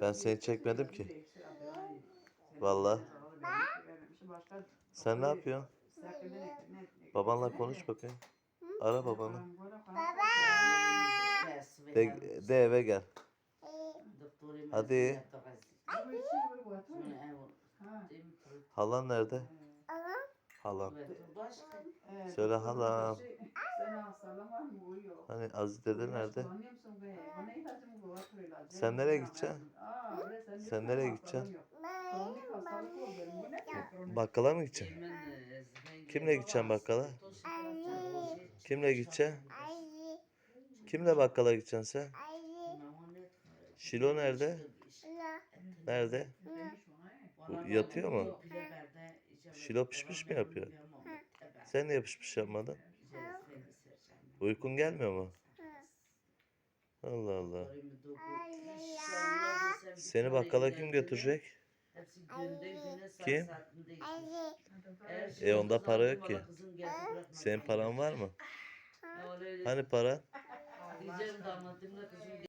Ben seni çekmedim ki. Vallahi. Sen ne yapıyorsun? Babanla konuş bakayım. Ara babanı. De, de eve gel. Hadi. Halan nerede? Halam. Söyle halam. Hani Aziz dede nerede? Sen nereye gideceksin? Sen nereye gideceksin? Bakkala mı gideceksin? Kimle gideceksin bakkala? Kimle gideceksin? Kimle bakkala gideceksin sen? Şilo nerede? Nerede? Bu yatıyor mu? Şilo pişmiş mi yapıyor? Sen niye pişmiş yapmadın? Uykun gelmiyor mu? Allah Allah. Seni bakkala kim götürecek? Kim? E onda para yok ki. Senin paran var mı? Hani para? Diyeceğim damatımla kızım